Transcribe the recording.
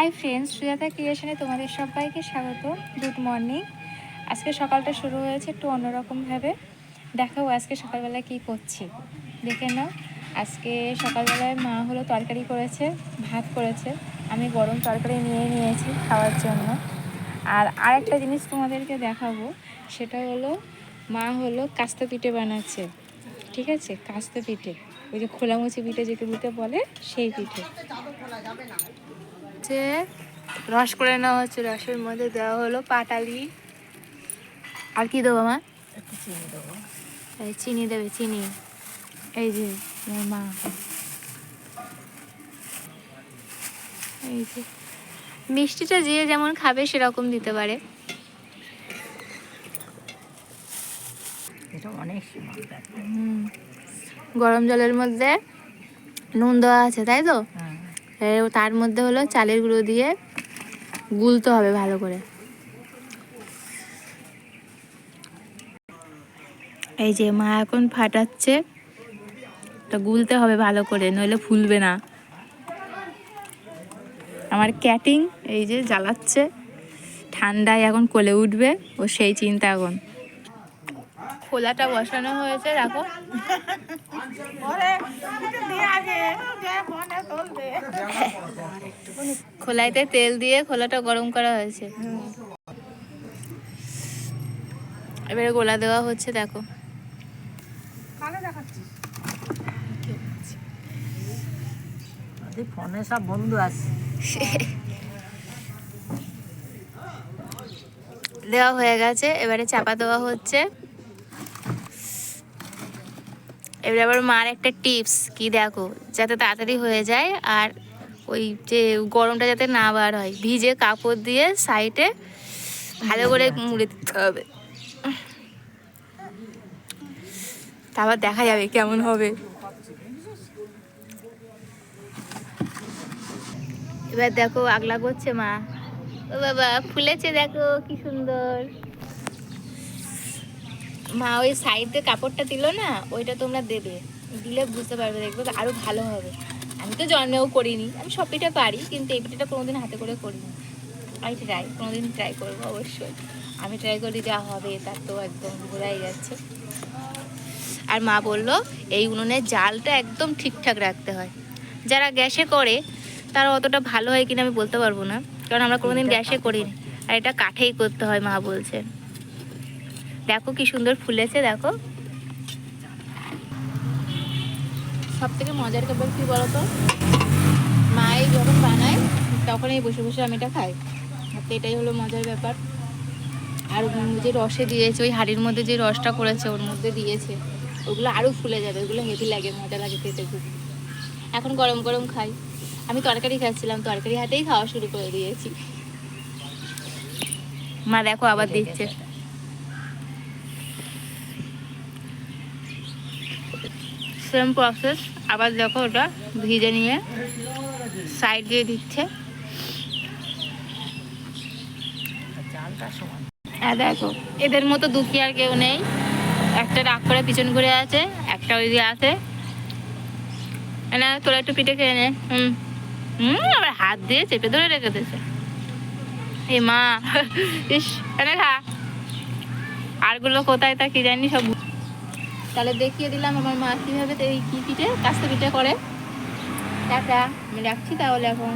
Hi friends Sujata ক্রিয়েশনে তোমাদের সবাইকে স্বাগত। গুড মর্নিং আজকে সকালটা শুরু হয়েছে একটু অন্যরকমভাবে। দেখাও আজকে সকালবেলা কি করছি। দেখে নাও, আজকে সকালবেলায় মা হলো তরকারি করেছে, ভাত করেছে। আমি গরম তরকারি নিয়ে নিয়েছি খাওয়ার জন্য। আর আরেকটা জিনিস তোমাদেরকে দেখাবো, সেটা হলো মা হলো কাস্তে পিঠে বানাচ্ছে। ঠিক আছে? কাস্তে পিঠে। ওই যে খোলামুচি পিঠে যেগুলোতে বলে, সেই পিঠে। হচ্ছে রস করে নেওয়া হচ্ছে রসের মধ্যে দেওয়া হলো পাটালি। আর কি দেবো মা? চিনি দেবো। এই চিনি দেবে চিনি। এই যে মা। এই যে। মিষ্টিটা যে যেমন খাবে সেরকম দিতে পারে। গরম জলের মধ্যে নুন দেওয়া আছে তাই তো? হ্যাঁ। তার মধ্যে হলো চালের গুঁড়ো দিয়ে গুলতে হবে ভালো করে। এই যে মা এখন ফাটাচ্ছে এটা গুলতে হবে ভালো করে, নইলে ফুলবে না। আমার ক্যাটিং এই যে জ্বালাচ্ছে, ঠান্ডায় এখন কোলে উঠবে, ও সেই চিন্তা এখন। খোলাটা বসানো হয়েছে দেখো খোলাইতে তেল দিয়ে খোলাটা গরম করা হয়েছে। এবারে গোলা দেওয়া হচ্ছে দেখো। ফোনে সব বন্ধু আছে। দেওয়া হয়ে গেছে এবারে চাপা দেওয়া হচ্ছে। এবারে আবার মার একটা টিপস কি দেখো যাতে তাড়াতাড়ি হয়ে যায় আর ওই যে গরমটা যাতে না বার হয় ভিজে কাপড় দিয়ে সাইডে ভালো করে মুড়ে দিতে হবে। তারপর দেখা যাবে কেমন হবে। এবার দেখো আগলা করছে মা। ও বাবা ফুলেছে দেখো কি সুন্দর। মা ওই সাইডে কাপড়টা দিল না ওইটা তোমরা দেবে। দিলে বুঝতে পারবে দেখবে আরও ভালো হবে। আমি তো জন্মেও করিনি আমি সব পিঠে পারি কিন্তু এই পিঠাটা কোনোদিন হাতে করে করিনি। আমি ট্রাই কোনোদিন ট্রাই করব অবশ্যই। আমি ট্রাই করি যা হবে তার তো একদম বোঝাই যাচ্ছে। আর মা বলল এই উনুনের জালটা একদম ঠিকঠাক রাখতে হয়। যারা গ্যাসে করে তারা অতটা ভালো হয় কিনা আমি বলতে পারব না কারণ আমরা কোনোদিন গ্যাসে করিনি। আর এটা কাঠেই করতে হয় মা বলছে দেখো কি সুন্দর ফুলেছে দেখো। সব থেকে মজার ব্যাপার কি বলতো? মাই যখন বানায় তখনই বসে বসে আমি এটা খাই। তো এটাই হলো মজার ব্যাপার। আর যে রসে দিয়েছে ওই হাড়ির মধ্যে যে রসটা করেছে ওর মধ্যে দিয়েছে ওগুলো আরও ফুলে যাবে। ওগুলো হেভি লাগে মজা লাগে খেতে খুব। এখন গরম গরম খাই। আমি তরকারি খাচ্ছিলাম তরকারি হাতেই খাওয়া শুরু করে দিয়েছি। মা দেখো আবার দিচ্ছে। সেম প্রসেস আবার দেখো ওটা ভিজে নিয়ে সাইড দিয়ে দিচ্ছে। দেখো, এদের মতো দুঃখী আর কেউ নেই। একটা রাগ করে পিছন ঘুরে আছে, একটা ওই দিয়ে আছে তোরা একটু পিঠে খেয়ে নে। হুম। হুম, আবার হাত দিয়ে চেপে ধরে রেখে দিয়েছে। এ মা, ইস, এনে খা। আরগুলো কোথায় তা কি জানি সব তাহলে দেখিয়ে দিলাম আমার মা কীভাবে এই কী পিঠে কাস্তে পিঠে করে। টাটা, আমি রাখছি তাহলে এখন।